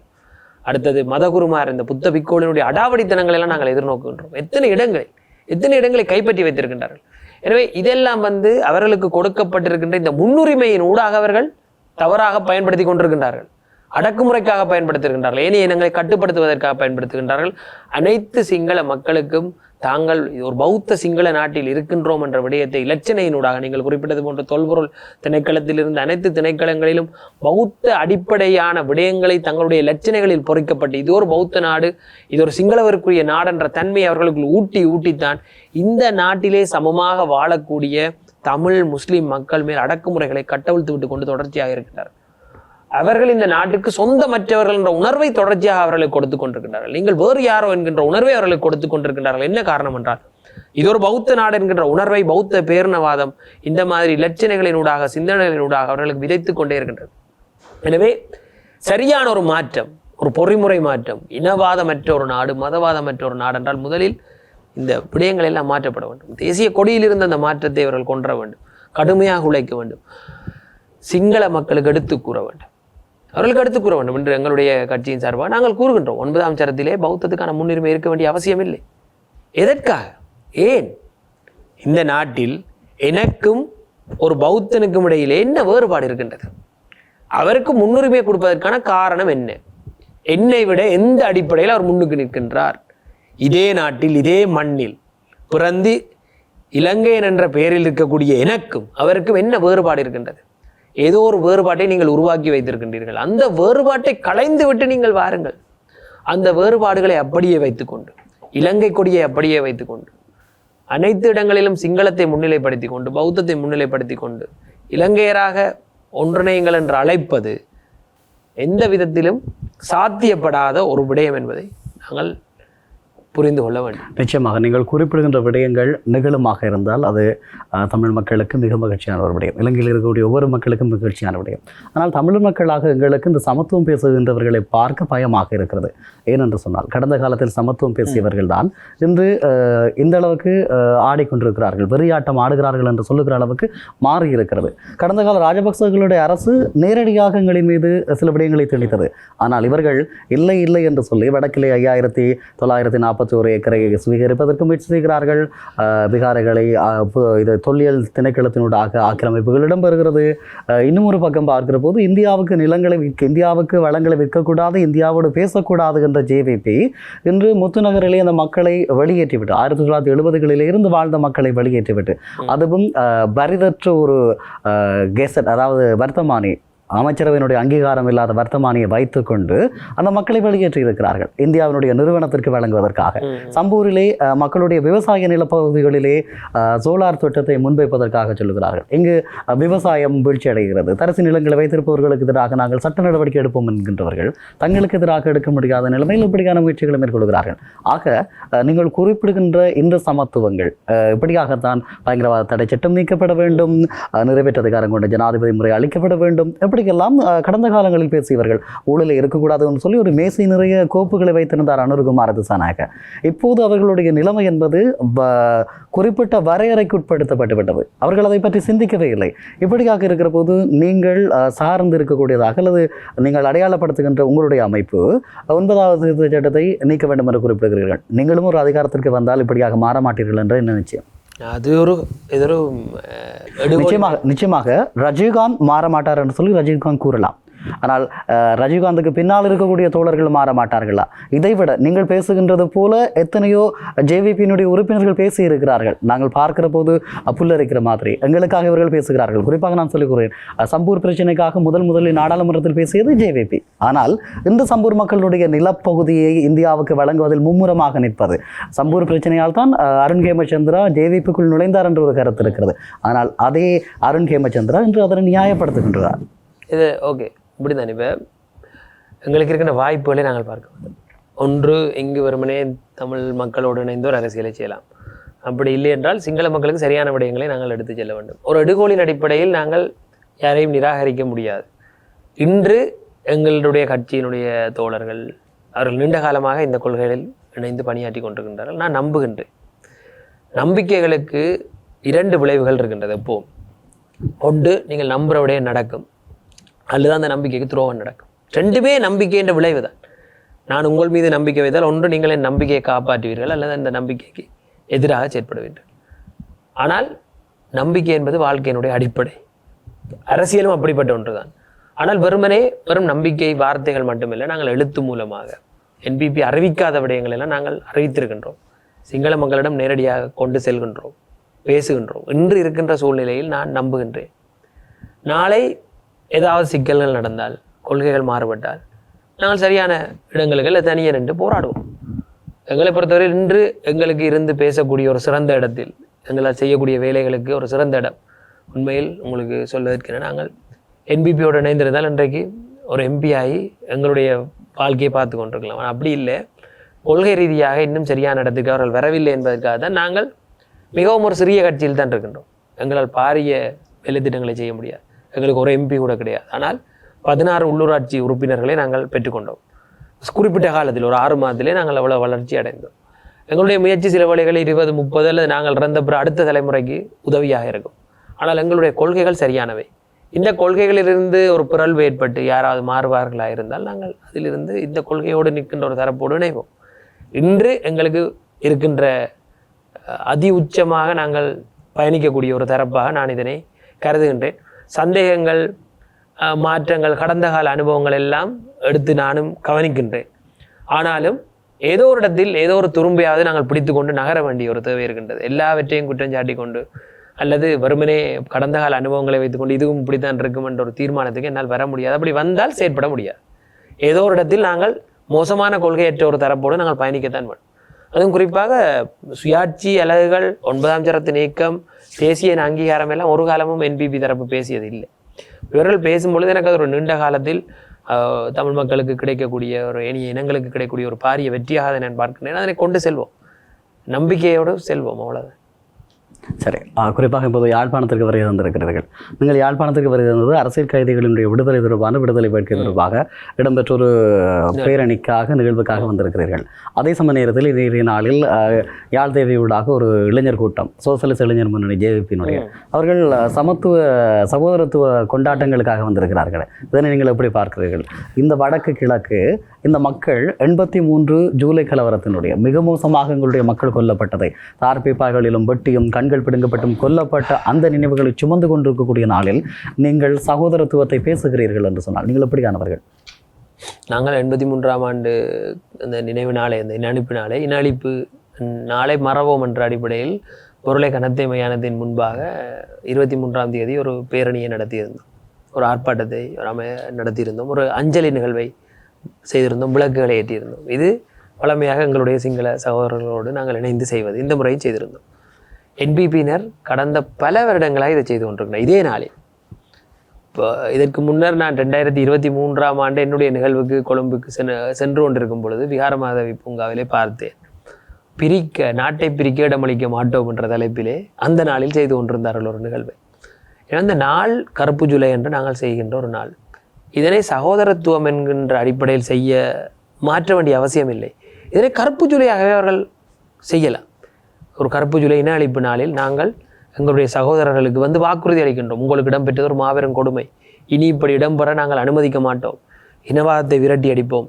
S1: அடுத்தது மதகுருமார் இந்த புத்த பிக்கோளினுடைய அடாவடித்தனங்களை எல்லாம் நாங்கள் எதிர்நோக்குகின்றோம். எத்தனை இடங்களை எத்தனை இடங்களை கைப்பற்றி வைத்திருக்கின்றார்கள்? எனவே இதெல்லாம் வந்து அவர்களுக்கு கொடுக்கப்பட்டிருக்கின்ற இந்த முன்னுரிமையின் ஊடாக அவர்கள் தவறாக பயன்படுத்தி கொண்டிருக்கின்றார்கள். அடக்குமுறைக்காக பயன்படுத்துகின்றார்கள் ஏனைய இனங்களை கட்டுப்படுத்துவதற்காக பயன்படுத்துகின்றார்கள். அனைத்து சிங்கள மக்களுக்கும் தாங்கள் ஒரு பௌத்த சிங்கள நாட்டில் இருக்கின்றோம் என்ற விடயத்தை இலச்சனையினூடாக நீங்கள் குறிப்பிட்டது போன்ற தொல்பொருள் திணைக்களத்தில் இருந்த அனைத்து திணைக்களங்களிலும் பௌத்த அடிப்படையான விடயங்களை தங்களுடைய இலச்சனைகளில் பொறிக்கப்பட்டு இது ஒரு பௌத்த நாடு இது ஒரு சிங்களவருக்குரிய என்ற தன்மை அவர்களுக்கு ஊட்டி ஊட்டித்தான் இந்த நாட்டிலே சமமாக வாழக்கூடிய தமிழ் முஸ்லீம் மக்கள் மேல் அடக்குமுறைகளை கட்டவிழ்த்து விட்டு கொண்டு தொடர்ச்சியாக இருக்கின்றார். அவர்கள் இந்த நாட்டுக்கு சொந்தமற்றவர்கள் என்ற உணர்வை தொடர்ச்சியாக அவர்களை கொடுத்து கொண்டிருக்கின்றார்கள். நீங்கள் வேறு யாரோ என்கின்ற உணர்வை அவர்களை கொடுத்து கொண்டிருக்கின்றார்கள். என்ன காரணம் என்றால் இது ஒரு பௌத்த நாடு என்கின்ற உணர்வை பௌத்த பேரினவாதம் இந்த மாதிரி இலட்சணைகளினூடாக சிந்தனைகளினூடாக அவர்களுக்கு விதைத்து கொண்டே இருக்கின்றது. எனவே சரியான ஒரு மாற்றம் ஒரு பொறிமுறை மாற்றம் இனவாதமற்ற ஒரு நாடு மதவாதமற்ற ஒரு நாடு என்றால் முதலில் இந்த விடயங்கள் எல்லாம் மாற்றப்பட வேண்டும். தேசிய கொடியிலிருந்து அந்த மாற்றத்தை அவர்கள் கொன்ற வேண்டும். கடுமையாக உழைக்க வேண்டும். சிங்கள மக்களுக்கு எடுத்து கூற வேண்டும். அவர்களுக்கு எடுத்து கூற வேண்டும் என்று எங்களுடைய கட்சியின் சார்பாக நாங்கள் கூறுகின்றோம். ஒன்பதாம் சரத்திலே பௌத்தத்துக்கான முன்னுரிமை இருக்க வேண்டிய அவசியம் இல்லை. எதற்காக? ஏன்? இந்த நாட்டில் எனக்கும் ஒரு பௌத்தனுக்கும் இடையிலே என்ன வேறுபாடு இருக்கின்றது? அவருக்கு முன்னுரிமை கொடுப்பதற்கான காரணம் என்ன? என்னை விட எந்த அடிப்படையில் அவர் முன்னுக்கு நிற்கின்றார்? இதே நாட்டில் இதே மண்ணில் பிறந்து இலங்கையன் என்ற பெயரில் இருக்கக்கூடிய எனக்கும் அவருக்கும் என்ன வேறுபாடு இருக்கின்றது? ஏதோ ஒரு வேறுபாட்டை நீங்கள் உருவாக்கி வைத்திருக்கின்றீர்கள். அந்த வேறுபாட்டை களைந்து விட்டு நீங்கள் வாருங்கள். அந்த வேறுபாடுகளை அப்படியே வைத்துக்கொண்டு இலங்கை கொடியை அப்படியே வைத்துக்கொண்டு அனைத்து இடங்களிலும் சிங்களத்தை முன்னிலைப்படுத்தி கொண்டு பௌத்தத்தை முன்னிலைப்படுத்தி கொண்டு இலங்கையராக ஒன்றிணையுங்கள் என்று அழைப்பது எந்த விதத்திலும் சாத்தியப்படாத ஒரு விடயம் என்பதை நாங்கள் புரிந்து கொள்ள வேண்டும்.
S2: நிச்சயமாக நீங்கள் குறிப்பிடுகின்ற விடயங்கள் நிகழுமாக இருந்தால் அது தமிழ் மக்களுக்கு மிக மகிழ்ச்சியான ஒரு விடயம். இலங்கையில் இருக்கக்கூடிய ஒவ்வொரு மக்களுக்கும் மகிழ்ச்சியான விடயம். ஆனால் தமிழ் மக்களாக எங்களுக்கு இந்த சமத்துவம் பேசுகின்றவர்களை பார்க்க பயமாக இருக்கிறது. ஏனென்று சொன்னால் கடந்த காலத்தில் சமத்துவம் பேசியவர்கள் தான் இன்று இந்த அளவுக்கு ஆடிக்கொண்டிருக்கிறார்கள். வெறியாட்டம் ஆடுகிறார்கள் என்று சொல்லுகிற அளவுக்கு மாறி இருக்கிறது. கடந்த கால ராஜபக்சர்களுடைய அரசு நேரடியாக எங்களின் மீது சில விடயங்களை திணித்தது. ஆனால் இவர்கள் இல்லை இல்லை என்று சொல்லி வடக்கிலே ஐயாயிரத்தி தொள்ளாயிரத்தி நாற்பது நாற்பத்தி ஒரு ஏக்கரை சுவீகரிப்பதற்கு முயற்சி செய்கிறார்கள் விகாரைகளை இது தொல்லியல் திணைக்களத்தினூடாக ஆக்கிரமிப்புகள் இடம்பெறுகிறது. இன்னும் ஒரு பக்கம் பார்க்கிற போது இந்தியாவுக்கு நிலங்களை விற்க இந்தியாவுக்கு வளங்களை விற்கக்கூடாது இந்தியாவோடு பேசக்கூடாது என்ற ஜேவிபி இன்று முத்துநகரிலே அந்த மக்களை வெளியேற்றிவிட்டு ஆயிரத்தி தொள்ளாயிரத்தி எழுபதுகளில் இருந்து வாழ்ந்த மக்களை வெளியேற்றிவிட்டு அதுவும் பரிதற்ற ஒரு கெசட் அதாவது வர்த்தமானி அமைச்சரவையினுடைய அங்கீகாரம் இல்லாத வர்த்தமானியை வைத்துக்கொண்டு அந்த மக்களை வெளியேற்றி இருக்கிறார்கள் இந்தியாவினுடைய நிறுவனத்திற்கு வழங்குவதற்காக. சம்பூரிலே மக்களுடைய விவசாய நிலப்பகுதிகளிலே சோலார் திட்டத்தை முன்வைப்பதற்காக சொல்லுகிறார்கள். இங்கு விவசாயம் வீழ்ச்சி அடைகிறது தரிசு நிலங்களை வைத்திருப்பவர்களுக்கு எதிராக நாங்கள் சட்ட நடவடிக்கை எடுப்போம் என்கின்றவர்கள் தங்களுக்கு எதிராக எடுக்க முடியாத நிலைமையில் இப்படியான முயற்சிகளை மேற்கொள்கிறார்கள். ஆக நீங்கள் குறிப்பிடுகின்ற இந்த சமத்துவங்கள் இப்படியாகத்தான் பயங்கரவாத தடை சட்டம் நீக்கப்பட வேண்டும் நிறைவேற்ற அதிகாரம் கொண்ட ஜனாதிபதி முறை அளிக்கப்பட வேண்டும் இப்படிக்கெல்லாம் கடந்த காலங்களில் பேசியவர்கள் ஊழலில் இருக்கக்கூடாதுன்னு சொல்லி ஒரு மேசை நிறைய கோப்புகளை வைத்திருந்தார் அனுருகுமார் திசாநாயக இப்போது அவர்களுடைய நிலைமை என்பது குறிப்பிட்ட வரையறைக்கு உட்படுத்தப்பட்டு விட்டது அவர்கள் அதை பற்றி சிந்திக்கவே இல்லை. இப்படியாக இருக்கிற போது நீங்கள் சார்ந்து இருக்கக்கூடியதாக அல்லது நீங்கள் அடையாளப்படுத்துகின்ற உங்களுடைய அமைப்பு ஒன்பதாவது சட்டத்தை நீக்க வேண்டும் என்று குறிப்பிடுகிறீர்கள். நீங்களும் ஒரு அதிகாரத்திற்கு வந்தால் இப்படியாக மாற மாட்டீர்கள் என்று என்ன நிச்சயம்?
S1: அது ஒரு இது ஒரு
S2: நிச்சயமாக நிச்சயமாக ரஜினிகாந்த் மாற மாட்டார் என்று சொல்லி ரஜினிகாந்த் கூறலாம் ஆனால் ரஜினிகாந்துக்கு பின்னால் இருக்கக்கூடிய தோழர்கள் மாற மாட்டார்களா இதைவிட நீங்கள் பேசுகின்றது போல எத்தனையோ ஜேவிபியினுடைய உறுப்பினர்கள் பேசி இருக்கிறார்கள் நாங்கள் பார்க்கிற போது அஹ், புல்லரிக்கிற மாதிரி. எங்களுக்காக இவர்கள் பேசுகிறார்கள். குறிப்பாக நான் சொல்லிக்கிறேன் சம்பூர் பிரச்சனைக்காக முதல் முதலில் நாடாளுமன்றத்தில் பேசியது ஜேவிபி. ஆனால் இந்த சம்பூர் மக்களுடைய நிலப்பகுதியை இந்தியாவுக்கு வழங்குவதில் மும்முரமாக நிற்பது. சம்பூர் பிரச்சனையால் தான் அருண் ஹேமச்சந்திரா ஜேவிபிக்குள் நுழைந்தார் என்ற ஒரு கருத்து இருக்கிறது. ஆனால் அதே அருண் ஹேமச்சந்திரா இன்று அதனை நியாயப்படுத்துகின்றார்.
S1: இது ஓகே. இப்படிதான் இப்போ எங்களுக்கு இருக்கின்ற வாய்ப்புகளை நாங்கள் பார்க்க ஒன்று இங்கு வெறுமனே தமிழ் மக்களோடு இணைந்து ஒரு அரசியலை செய்யலாம். அப்படி இல்லை என்றால் சிங்கள மக்களுக்கு சரியான விடயங்களை நாங்கள் எடுத்து செல்ல வேண்டும். ஒரு எடுகோலின் அடிப்படையில் நாங்கள் யாரையும் நிராகரிக்க முடியாது. இன்று எங்களுடைய கட்சியினுடைய தோழர்கள் அவர்கள் நீண்ட காலமாக இந்த கொள்கைகளில் இணைந்து பணியாற்றி கொண்டிருக்கின்றார்கள். நான் நம்புகின்றேன். நம்பிக்கைகளுக்கு இரண்டு விளைவுகள் இருக்கின்றது எப்போவும். ஒன்று நீங்கள் நம்புகிற நடக்கும். அல்லது அந்த நம்பிக்கைக்கு துரோகம் நடக்கும். ரெண்டுமே நம்பிக்கைன்ற விளைவு தான் நான் உங்கள் மீது நம்பிக்கை வைத்தால் ஒன்று நீங்கள் என் நம்பிக்கையை காப்பாற்றுவீர்கள் அல்லது அந்த நம்பிக்கைக்கு எதிராக செயற்படுவீர்கள். ஆனால் நம்பிக்கை என்பது வாழ்க்கையினுடைய அடிப்படை. அரசியலும் அப்படிப்பட்ட ஒன்று தான் ஆனால் வெறுமனே வெறும் நம்பிக்கை வார்த்தைகள் மட்டுமில்லை நாங்கள் எழுத்து மூலமாக என்பிபி அறிவிக்காத விடயங்கள் எல்லாம் நாங்கள் அறிவித்திருக்கின்றோம். சிங்கள மக்களிடம் நேரடியாக கொண்டு செல்கின்றோம் பேசுகின்றோம். இன்று இருக்கின்ற சூழ்நிலையில் நான் நம்புகின்றேன். நாளை ஏதாவது சிக்கல்கள் நடந்தால் கொள்கைகள் மாறுபட்டால் நாங்கள் சரியான இடங்களுக்கு இல்லை தனியே நின்று போராடுவோம். எங்களை பொறுத்தவரை இன்று எங்களுக்கு இருந்து பேசக்கூடிய ஒரு சிறந்த இடத்தில் எங்களால் செய்யக்கூடிய வேலைகளுக்கு ஒரு சிறந்த இடம். உண்மையில் உங்களுக்கு சொல்வதற்கு நாங்கள் என்பிபியோடு இணைந்திருந்தால் இன்றைக்கு ஒரு எம்பி ஆகி எங்களுடைய வாழ்க்கையை பார்த்து கொண்டிருக்கலாம். ஆனால் அப்படி இல்லை. கொள்கை ரீதியாக இன்னும் சரியான இடத்துக்கு அவர்கள் வரவில்லை என்பதற்காக தான் நாங்கள் மிகவும் ஒரு சிறிய கட்சியில் தான் இருக்கின்றோம். எங்களால் பாரிய வேலைத்திட்டங்களை செய்ய முடியாது. எங்களுக்கு ஒரு எம்பி கூட கிடையாது. ஆனால் பதினாறு உள்ளூராட்சி உறுப்பினர்களை நாங்கள் பெற்றுக்கொண்டோம். குறிப்பிட்ட காலத்தில் ஒரு ஆறு மாதத்திலே நாங்கள் அவ்வளோ வளர்ச்சி அடைந்தோம். எங்களுடைய முயற்சி சில வழிகளில் இருபது முப்பது அல்லது நாங்கள் இறந்த பிற அடுத்த தலைமுறைக்கு உதவியாக இருக்கும். ஆனால் எங்களுடைய கொள்கைகள் சரியானவை. இந்த கொள்கைகளிலிருந்து ஒரு பிறழ்வு ஏற்பட்டு யாராவது மாறுவார்களாக இருந்தால் நாங்கள் அதிலிருந்து இந்த கொள்கையோடு நிற்கின்ற ஒரு தரப்போடு இணைவோம். இன்று எங்களுக்கு இருக்கின்ற அதி உச்சமாக நாங்கள் பயணிக்கக்கூடிய ஒரு தரப்பாக நான் இதனை கருதுகின்றேன். சந்தேகங்கள் மாற்றங்கள் கடந்த கால அனுபவங்கள் எல்லாம் எடுத்து நானும் கவனிக்கின்றேன். ஆனாலும் ஏதோ ஒரு இடத்தில் ஏதோ ஒரு துரும்பையாவது நாங்கள் பிடித்து கொண்டு நகர வேண்டிய ஒரு தேவை இருக்கின்றது. எல்லாவற்றையும் குற்றம் சாட்டி கொண்டு அல்லது வெறுமனே கடந்த கால அனுபவங்களை வைத்துக்கொண்டு இதுவும் இப்படித்தான் இருக்கும் என்ற ஒரு தீர்மானத்துக்கு என்னால் வர முடியாது. அப்படி வந்தால் செயற்பட முடியாது. ஏதோ ஒரு இடத்தில் நாங்கள் மோசமான கொள்கையற்ற ஒரு தரப்போடு நாங்கள் பயணிக்கத்தான் வேணும் அதுவும் குறிப்பாக சுயாட்சி அலகுகள் ஒன்பதாம் சரத்து நீக்கம் தேசிய அங்கீகாரம் எல்லாம் ஒரு காலமும் என்பிபி தரப்பு பேசியது இல்லை இவர்கள் பேசும்பொழுது எனக்கு அது ஒரு நீண்ட காலத்தில் தமிழ் மக்களுக்கு கிடைக்கக்கூடிய ஒரு இனிய இனங்களுக்கு கிடைக்கக்கூடிய ஒரு பாரிய வெற்றியாக அதை நான் பார்க்கிறேன். அதனை கொண்டு செல்வோம். நம்பிக்கையோடு செல்வோம் அவ்வளோதான்
S2: சரி. குறிப்பாக இப்போது யாழ்ப்பாணத்திற்கு வருகை தந்திருக்கிறீர்கள் நீங்கள் யாழ்ப்பாணத்திற்கு வருகை தந்தது அரசியல் கைதிகளினுடைய விடுதலை தொடர்பான விடுதலை வேட்கை தொடர்பாக இடம்பெற்ற ஒரு பேரணிக்காக நிகழ்வுக்காக வந்திருக்கிறீர்கள். அதே சமய நேரத்தில் இன்றைய நாளில் யாழ் தேவையூடாக ஒரு இளைஞர் கூட்டம் சோசலிஸ்ட் இளைஞர் முன்னணி ஜேவிபியினுடைய அவர்கள் சமத்துவ சகோதரத்துவ கொண்டாட்டங்களுக்காக வந்திருக்கிறார்கள். இதனை நீங்கள் எப்படி பார்க்கிறீர்கள்? இந்த வடக்கு கிழக்கு இந்த மக்கள் எண்பத்தி மூன்று ஜூலை கலவரத்தினுடைய மிக மோசமாக எங்களுடைய மக்கள் கொல்லப்பட்டதை தார்பிப்பாய்களிலும் வெட்டியும் கண்கள் பிடுங்கப்பட்டும் கொல்லப்பட்ட அந்த நினைவுகளை சுமந்து கொண்டிருக்கக்கூடிய நாளில் நீங்கள் சகோதரத்துவத்தை பேசுகிறீர்கள் என்று சொன்னால் நீங்கள் எப்படியானவர்கள்
S1: நாங்கள் எண்பத்தி மூன்றாம் ஆண்டு அந்த நினைவு நாளை அந்த இனப்பு நாளை இன நாளை மறவோம் என்ற அடிப்படையில் பொருளை கனத்தை மையானத்தின் முன்பாக இருபத்தி மூன்றாம் தேதி ஒரு பேரணியை நடத்தியிருந்தோம். ஒரு ஆர்ப்பாட்டத்தை ஒரு அமை நடத்தியிருந்தோம். ஒரு அஞ்சலி நிகழ்வை செய்திருந்தோம். விளக்குகளை ஏற்றியிருந்தோம். இது பழமையாக எங்களுடைய சிங்கள சகோதரர்களோடு நாங்கள் இணைந்து செய்வது. இந்த முறையும் செய்திருந்தோம். என்பிபியினர் கடந்த பல வருடங்களாக இதை செய்து கொண்டிருக்கிறார் இதே நாளில் இப்போ இதற்கு முன்னர் நான் ரெண்டாயிரத்தி இருபத்தி மூன்றாம் ஆண்டு என்னுடைய நிகழ்வுக்கு கொழும்புக்கு சென்று சென்று கொண்டிருக்கும் பொழுது விகாரமாதவி பூங்காவிலே பார்த்தேன். பிரிக்க நாட்டை பிரிக்க இடமளிக்க மாட்டோம் என்ற தலைப்பிலே அந்த நாளில் செய்து கொண்டிருந்தார்கள் ஒரு நிகழ்வை. ஏன்னா அந்த நாள் கருப்பு ஜூலை என்று நாங்கள் செய்கின்ற ஒரு நாள். இதனை சகோதரத்துவம் என்கின்ற அடிப்படையில் செய்ய மாற்ற வேண்டிய அவசியம் இல்லை இதனை கருப்பு ஜூலையாகவே அவர்கள் செய்யலாம். ஒரு கருப்பு ஜூலை இன அழிப்பு நாளில் நாங்கள் எங்களுடைய சகோதரர்களுக்கு வந்து வாக்குறுதி அளிக்கின்றோம். உங்களுக்கு இடம்பெற்றது ஒரு மாபெரும் கொடுமை. இனி இப்படி இடம்பெற நாங்கள் அனுமதிக்க மாட்டோம். இனவாதத்தை விரட்டி அடிப்போம்.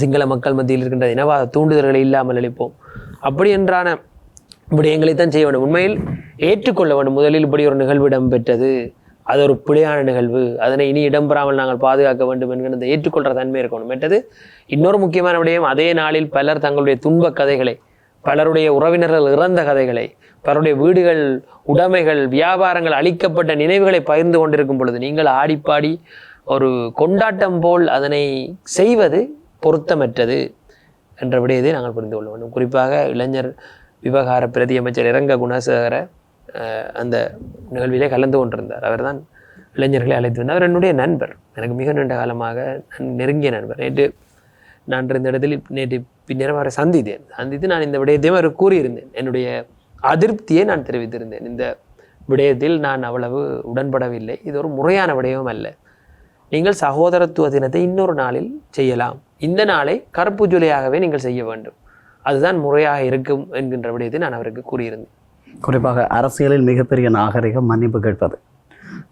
S1: சிங்கள மக்கள் மத்தியில் இருக்கின்ற இனவாத தூண்டுதல்களை இல்லாமல் அளிப்போம் அப்படி என்றான விடயங்களைத்தான் செய்ய வேண்டும். உண்மையில் ஏற்றுக்கொள்ள வேண்டும். முதலில் இப்படி ஒரு நிகழ்வு இடம்பெற்றது. அது ஒரு பிழையான நிகழ்வு. அதனை இனி இடம்பெறாமல் நாங்கள் பாதுகாக்க வேண்டும் என்கிற அந்த ஏற்றுக்கொள்கிற தன்மை இருக்கணும். மற்றது இன்னொரு முக்கியமான விடயம் அதே நாளில் பலர் தங்களுடைய துன்ப கதைகளை பலருடைய உறவினர்கள் இறந்த கதைகளை பலருடைய வீடுகள் உடைமைகள் வியாபாரங்கள் அழிக்கப்பட்ட நினைவுகளை பகிர்ந்து கொண்டிருக்கும் பொழுது நீங்கள் ஆடிப்பாடி ஒரு கொண்டாட்டம் போல் அதனை செய்வது பொருத்தமற்றது என்ற விடயத்தை நாங்கள் புரிந்து கொள்ள வேண்டும். குறிப்பாக இளைஞர் விவகார பிரதி அமைச்சர் இரங்க குணசேகர அந்த நிகழ்விலே கலந்து கொண்டிருந்தார். அவர்தான் இளைஞர்களை அழைத்து வந்தார். அவர் என்னுடைய நண்பர். எனக்கு மிக நீண்ட காலமாக நெருங்கிய நண்பர். நேற்று நான் இந்த இடத்தில் நேற்று பின்னரும் அவரை சந்தித்தேன். சந்தித்து நான் இந்த விடயத்தையும் அவர் கூறியிருந்தேன். என்னுடைய அதிருப்தியை நான் தெரிவித்திருந்தேன். இந்த விடயத்தில் நான் அவ்வளவு உடன்படவில்லை. இது ஒரு முறையான விடயம் அல்ல. நீங்கள் சகோதரத்துவ தினத்தை இன்னொரு நாளில் செய்யலாம். இந்த நாளை கருப்பு ஜூலையாகவே நீங்கள் செய்ய வேண்டும். அதுதான் முறையாக இருக்கும் என்கின்ற விடயத்தை நான் அவருக்கு கூறியிருந்தேன்.
S2: குறிப்பாக அரசியலில் மிகப்பெரிய நாகரிகம் மன்னிப்பு கேட்பது.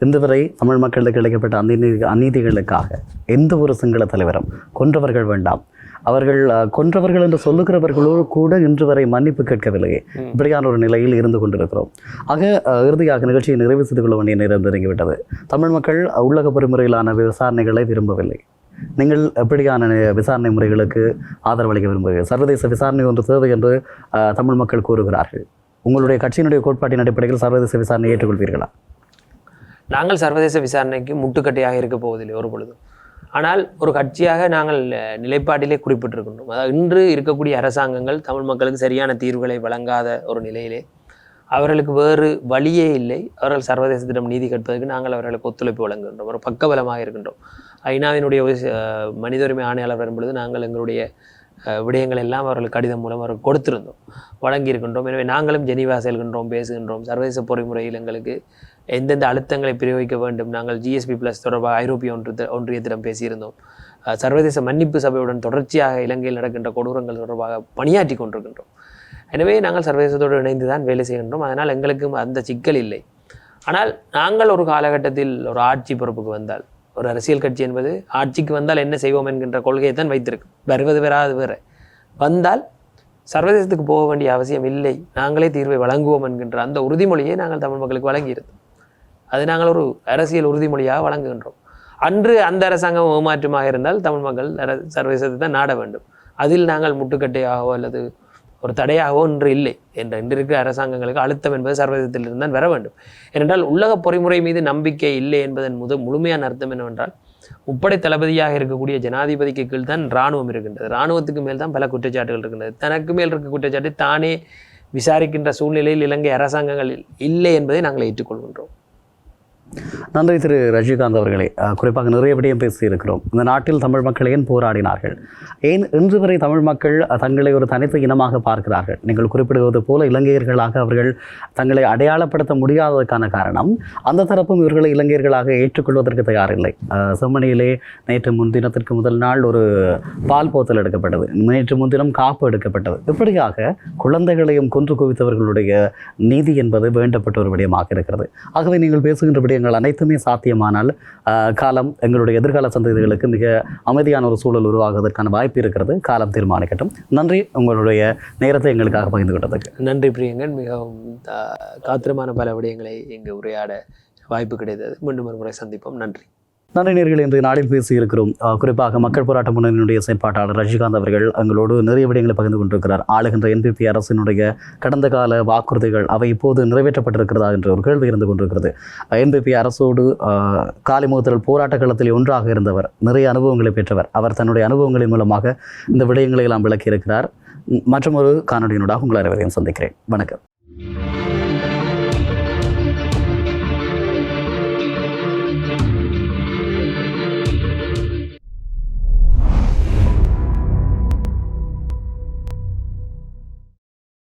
S2: இன்று வரை தமிழ் மக்களுக்கு இழைக்கப்பட்ட அநீதி அநீதிகளுக்காக எந்த ஒரு சிங்கள தலைவரும் கொன்றவர்கள் வேண்டாம். அவர்கள் கொன்றவர்கள் என்று சொல்லுகிறவர்களோடு கூட இன்று வரை மன்னிப்பு கேட்கவில்லையே. இப்படியான ஒரு நிலையில் இருந்து கொண்டிருக்கிறோம். ஆக இறுதியாக நிகழ்ச்சியை நிறைவு செய்து கொள்ள வேண்டிய நேரம் நெருங்கிவிட்டது. தமிழ் மக்கள் உள்ளக பொறிமுறையிலான விசாரணைகளை விரும்பவில்லை. நீங்கள் எப்படியான விசாரணை முறைகளுக்கு ஆதரவளிக்க விரும்புகிறீர்கள்? சர்வதேச விசாரணை ஒன்று தேவை என்று தமிழ் மக்கள் கூறுகிறார்கள். உங்களுடைய கட்சியினுடைய கோட்பாட்டின் அடிப்படையில் சர்வதேச விசாரணை ஏற்றுக்கொள்வீர்களா?
S1: நாங்கள் சர்வதேச விசாரணைக்கு முட்டுக்கட்டையாக இருக்க போவதில்லை ஒரு பொழுதும் ஆனால் ஒரு கட்சியாக நாங்கள் நிலைப்பாட்டிலே குறிப்பிட்டிருக்கின்றோம். அதாவது இன்று இருக்கக்கூடிய அரசாங்கங்கள் தமிழ் மக்களுக்கு சரியான தீர்வுகளை வழங்காத ஒரு நிலையிலே அவர்களுக்கு வேறு வழியே இல்லை. அவர்கள் சர்வதேசத்திடம் நீதி கட்டுவதற்கு நாங்கள் அவர்களுக்கு ஒத்துழைப்பு வழங்குகின்றோம். ஒரு பக்கபலமாக இருக்கின்றோம். ஐநாவினுடைய மனித உரிமை ஆணையாளர் வரும்பொழுது நாங்கள் எங்களுடைய விடயங்கள் எல்லாம் அவர்களுக்கு கடிதம் மூலம் அவர்கள் கொடுத்திருந்தோம். வழங்கியிருக்கின்றோம். எனவே நாங்களும் ஜெனீவா செல்கின்றோம் பேசுகின்றோம். சர்வதேச பொறிமுறையில் எங்களுக்கு எந்தெந்த அழுத்தங்களை பிரயோகிக்க வேண்டும்? நாங்கள் ஜிஎஸ்பி ப்ளஸ் தொடர்பாக ஐரோப்பிய ஒன்று ஒன்றியத்திடம் பேசியிருந்தோம். சர்வதேச மன்னிப்பு சபையுடன் தொடர்ச்சியாக இலங்கையில் நடக்கின்ற கொடூரங்கள் தொடர்பாக பணியாற்றி கொண்டிருக்கின்றோம். எனவே நாங்கள் சர்வதேசத்தோடு இணைந்து தான் வேலை செய்கின்றோம். அதனால் எங்களுக்கும் அந்த சிக்கல் இல்லை. ஆனால் நாங்கள் ஒரு காலகட்டத்தில் ஒரு ஆட்சி பொறுப்புக்கு வந்தால் ஒரு அரசியல் கட்சி என்பது ஆட்சிக்கு வந்தால் என்ன செய்வோம் என்கின்ற கொள்கையை தான் வைத்திருக்கு வருவது வராது வேறு. வந்தால் சர்வதேசத்துக்கு போக வேண்டிய அவசியம் இல்லை. நாங்களே தீர்வை வழங்குவோம் என்கின்ற அந்த உறுதிமொழியை நாங்கள் தமிழ் மக்களுக்கு வழங்கியிருந்தோம். அது நாங்கள் ஒரு அரசியல் உறுதிமொழியாக வழங்குகின்றோம். அன்று அந்த அரசாங்கம் ஏமாற்றமாக இருந்தால் தமிழ் மக்கள் சர்வதேசத்தை தான் நாட வேண்டும். அதில் நாங்கள் முட்டுக்கட்டையாகவோ அல்லது ஒரு தடையாகவோ இன்று இல்லை என்ற இன்று இருக்கிற அரசாங்கங்களுக்கு அழுத்தம் என்பது சர்வதேசத்திலிருந்து தான் வர வேண்டும். ஏனென்றால் உள்ளக பொறிமுறை மீது நம்பிக்கை இல்லை என்பதன் முத முழுமையான அர்த்தம் என்னவென்றால் முப்படை தளபதியாக இருக்கக்கூடிய ஜனாதிபதிக்கு கீழ் தான் இராணுவம் இருக்கின்றது. இராணுவத்துக்கு மேல் தான் பல குற்றச்சாட்டுகள் இருக்கின்றது. தனக்கு மேல் இருக்க குற்றச்சாட்டு தானே விசாரிக்கின்ற சூழ்நிலையில் இலங்கை அரசாங்கங்கள் இல்லை என்பதை நாங்கள் ஏற்றுக்கொள்கின்றோம்.
S2: நன்றி திரு ரஜினிகாந்த் அவர்களே. குறிப்பாக நிறைய விடயம் பேசியிருக்கிறோம். இந்த நாட்டில் தமிழ் மக்கள் ஏன் போராடினார்கள்? ஏன் இன்று வரை தமிழ் மக்கள் தங்களை ஒரு தனித்த இனமாக பார்க்கிறார்கள்? நீங்கள் குறிப்பிடுவது போல இலங்கையர்களாக அவர்கள் தங்களை அடையாளப்படுத்த முடியாததற்கான காரணம் அந்த தரப்பும் இவர்களை இலங்கையர்களாக ஏற்றுக்கொள்வதற்கு தயாரில்லை. செம்மணியிலே நேற்று முன்தினத்திற்கு முதல் நாள் ஒரு பால் போத்தல் எடுக்கப்பட்டது. நேற்று முன்தினம் காப்பு எடுக்கப்பட்டது. இப்படியாக குழந்தைகளையும் கொன்று குவித்தவர்களுடைய நீதி என்பது வேண்டப்பட்ட ஒரு விடயமாக இருக்கிறது. ஆகவே நீங்கள் பேசுகின்ற காரியங்கள் அனைத்துமே சாத்தியமானால் காலம் எங்களுடைய எதிர்கால சந்ததிகளுக்கு மிக அமைதியான ஒரு சூழல் உருவாகுவதற்கான வாய்ப்பு இருக்கிறது. காலம் தீர்மானிக்கட்டும். நன்றி. உங்களுடைய நேரத்தை எங்களுக்காக பகிர்ந்து கொண்டதுக்கு
S1: நன்றி பிரியங்கன். மிகவும் காத்திரமான பல விடயங்களை இங்கு உரையாட வாய்ப்பு கிடைத்தது. மீண்டும் ஒரு முறை சந்திப்போம். நன்றி.
S2: நன்றினர்கள் இன்று நாளில் பேசியிருக்கிறோம். குறிப்பாக மக்கள் போராட்ட முன்னணியினுடைய செயற்பாட்டாளர் ரஜினிகாந்த் அவர்கள் எங்களோடு நிறைய விடயங்களை பகிர்ந்து கொண்டிருக்கிறார். ஆளுகின்ற என்பிபி அரசினுடைய கடந்த கால வாக்குறுதிகள் அவை இப்போது நிறைவேற்றப்பட்டிருக்கிறதா என்ற ஒரு கேள்வி இருந்து கொண்டிருக்கிறது. என்பிபி அரசோடு ஆஹ், காலிமுகத்திரல் போராட்ட களத்தில் ஒன்றாக இருந்தவர் நிறைய அனுபவங்களை பெற்றவர். அவர் தன்னுடைய அனுபவங்களின் மூலமாக இந்த விடயங்களை எல்லாம் விளக்கியிருக்கிறார். மற்றும் ஒரு காணொலியினூடாக உங்கள் அனைவரையும் சந்திக்கிறேன். வணக்கம்.